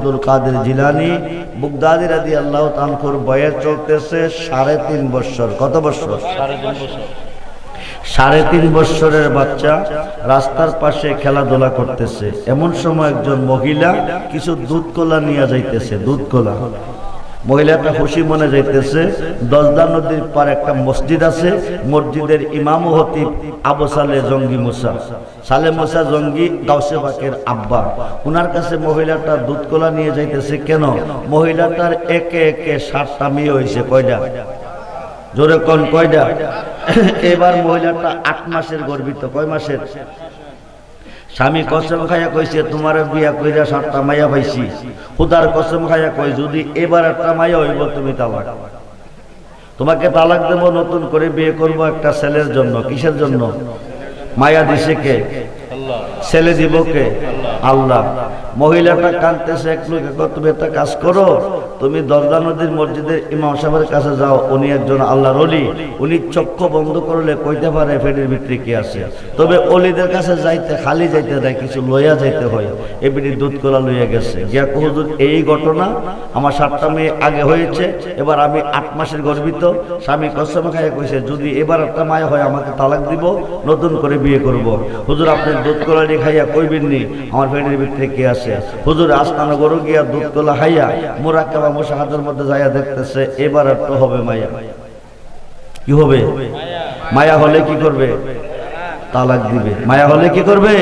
আব্দুল কাদের জিলানি বুগদাদি রাদি আল্লাহ তানকুর বয়স চলতেছে সাড়ে তিন বছর। কত বছর? সাড়ে তিন বছর। সাড়ে তিন বছরের বাচ্চা রাস্তার পাশে খেলাধুলা করতেছে। এমন সময় একজন মহিলা কিছু দুধ কলা নিয়ে যাইতেছে দুধ কলা। মহিলাটা খুশি মনে যাইতেছে। দশদা নদীর পার একটা মসজিদ আছে। মসজিদের ইমাম ও হতিব আবু সালে জঙ্গি মুসা। সালে মুসা জঙ্গি গাউসে বাকের আব্বা। উনার কাছে মহিলাটা দুধ কলা নিয়ে যাইতেছে। কেন? মহিলাটার একে একে সাতটা মেয়ে হয়েছে কয়টা জোরে কোন কয়টা এবার মহিলাটা আট মাসের গর্বিত। কয় মাসের? স্বামী কসম খাইয়া কইছে, তোমার বিয়া কইরা সাতটা মাইয়া পাইছি। খুদার কসম খাইয়া কই, যদি এবার একটা মাইয়া হইব, তুমি তালাক তোমাকে তালাক দেব, নতুন করে বিয়ে করব একটা ছেলের জন্য। কিসের জন্য? মায়া দিছে কে? ছেলে দিব কে? আল্লাহ। মহিলাটা কাঁদতেছে একটু তুমি একটা কাজ করো তুমি দরদা নদীর মসজিদের ইমাম সাহেবের কাছে যাও, উনি একজন আল্লাহর অলি উনি চক্ষু বন্ধ করলে কইতে পারে ফেটের ভিতরে কি আছে। তবে অলিদের কাছে যাইতে, খালি যাইতে দেয়, কিছু লইয়া যাইতে হয়। এবিডি দুধ কলা লইয়া গেছে। গিয়া কহুদুর এই ঘটনা আমার সাতটা মেয়ে আগে হয়েছে, এবার আমি আট মাসের গর্বিত। স্বামী কসম খাইয়া কইছে, যদি এবার একটা মায়া হয়, আমাকে তালাক দিব, নতুন করে বিয়ে করব। হুজুর, আপনি দুধ কলা খাইয়া কইবেননি আমার ফ্যানের ভিতরে কে আছে? হুজুর, আস্তানা গরু গিয়া দুধ কলা খাইয়া মোরাক্কাবা মোশাহাদের মধ্যে যাইয়া দেখতেছে, এবার একটু হবে মায়া। কি হবে? মায়া হলে কি করবে? তালাক দিবে। মায়া হলে কি করবে?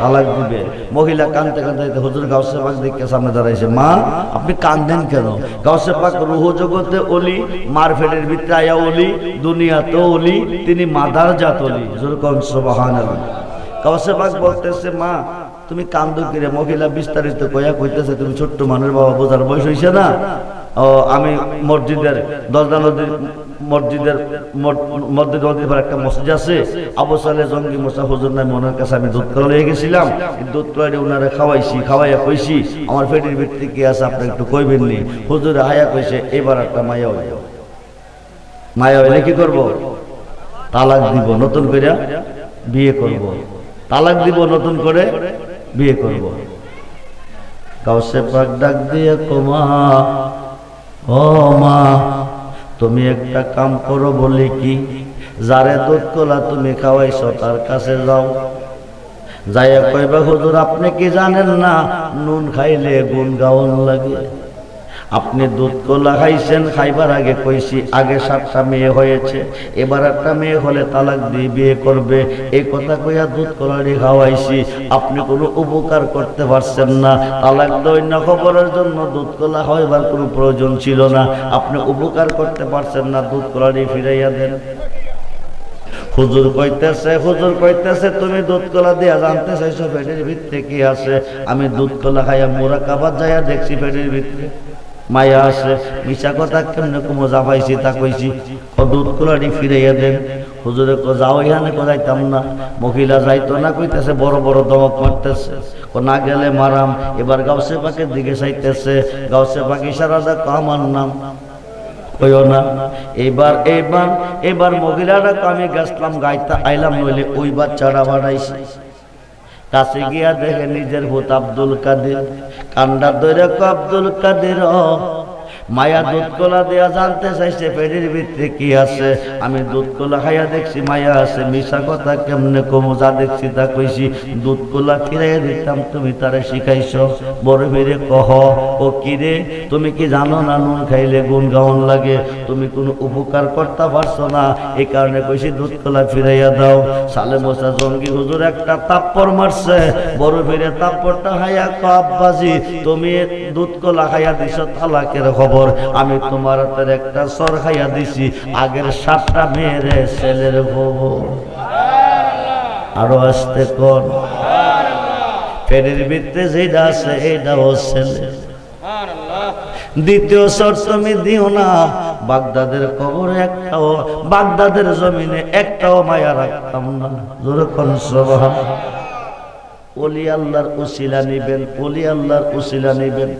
তালাক দিবে। মহিলা কানতে কানতে হুজুর গাউসে পাক দেখে সামনে দাঁড়াইছে, মা, আপনি কান্দেন কেন? গাউসে পাক রুহ জগতে অলি, মারফেটের ভিতরে আয়া অলি দুনিয়াতে অলি, তিনি মাদার জাত অলি। যেরকম সুবহান গাউসে পাক বলতেছে, মা, তুমি কান্দো কিরে মহিলা বিস্তারিত কয়া কইতেছে, তুমি ছোট্ট মানুষ বাবা, বোঝার বয়স হইছে না? ও, আমি মসজিদের, দরজা নদীর মসজিদের মসজিদ নদীর একটা মসজিদ আছে। আবু সালে জঙ্গি মোসা হুজুর নাই, মনের কাছে আমি দুধ কলা লিয়ে গেছিলাম। দুধ কলা উনারে খাওয়াইছি, খাওয়াইয়া কইছি, আমার পেটের ভিতরে কি আছে, আপনি একটু কইবেন নি? হুজুরে হায়া কইছে, এবার একটা মায়া হইল। মায়া হইলে কি করব? তালাক দিব, নতুন করে বিয়ে করব। তালাক দিব নতুন করে, বিয়ে করব। কাউসে পাক ডাক দিয়ে কমা ও মা, তুমি একটা কাম করো বলি কি? যারে দুধ কলা তুমি খাওয়াইছ, তার কাছে যাও। যাইয়া কইবা, হুজুর, আপনি কি জানেন না? নুন খাইলে গুণ গাওন লাগে। আপনি দুধ কলা খাইছেন, খাইবার আগে কইছি, আগে সাতটা মেয়ে হয়েছে, এবার একটা মেয়ে হলে তালাক দিয়ে বিয়ে করবে। এই কথা কইয়া দুধ কলারি খাওয়াইছি, আপনি কোনো উপকার করতে পারছেন না। তালাক দৈন্য খবরের জন্য দুধ কলা খাওয়াইবার কোনো প্রয়োজন ছিল না। আপনি উপকার করতে পারছেন না, দুধ কলারি ফিরাইয়া দেন। হুজুর কইতেছে হুজুর কইতেছে, তুমি দুধ কলা দিয়া জানতে চাইছো, পেটের ভিতরে কি আছে? আমি দুধ কলা খাইয়া মোরা কাবার যাইয়া দেখছি পেটের ভিতরে মায়া আছে মিশা কথা কেমনে কুমো জাপাইছি তা কইছি। ও দুধ কলাটি ফিরাইয়া দেন। হুজুরে কো যাও এখানে কো যাইতাম না। মহিলা যাইতো না, কইতেছে, বড় বড় দমক মারতেছে। ও না গেলে মারাম। এবার গাউসে পাকের দিকে চাইতেছে। গাউসে পাক ইশারা দেখ আমার নাম। কইও না। এবার এবার এবার মহিলারা আমি গেছলাম, গাইতে আইলাম নইলে ওই বাচ্চারা বাড়াইছে কাছে গিয়া দেখে নিজের ভূত আব্দুল কাদের কান্ডার দৈরক আব্দুল কাদের মায়া দুধ কলা দেয়া জানতে চাইছে, পেটের ভিতরে কি আছে? আমি দুধ কলা খাইয়া দেখছি, মায়া আছে, মিশা কথা কেমনে কমো? যা দেখছি তা কইছি দুধ কলা ফিরাইয়া দিতাম, তুমি তারে শিখাইছ। বড় ফিরে কহ, ও কিরে তুমি কি জানো না নুন খাইলে গুণ গাউন লাগে? তুমি কোনো উপকার করতে পারছ না এই কারণে কইছি দুধ কলা ফিরাইয়া দাও। সালে মোসা জঙ্গি হুজুর একটা তাপ্পর মারছে। বড় ফিরে তাপ্পরটা হাইয়া কাপ বাজি তুমি দুধ কলা খাইয়া দিছ, তালাকের খবর আমি তোমার হাতের একটা সর খাইয়া দিছি, আগের সাতটা মেয়েরে ছেলের খবর। আরও আসতে কর পেটের ভিতরে যেটা আছে এইটাও ছেলে। দ্বিতীয় শর্ত তুমি দিও না, বাগদাদের কবর একটাও, বাগদাদের জমিনে একটাও মায়া রাখতাম না। যেরকম সভা আল্লাহর নিবেন অলি আল্লাহর উসিলা নিবেন।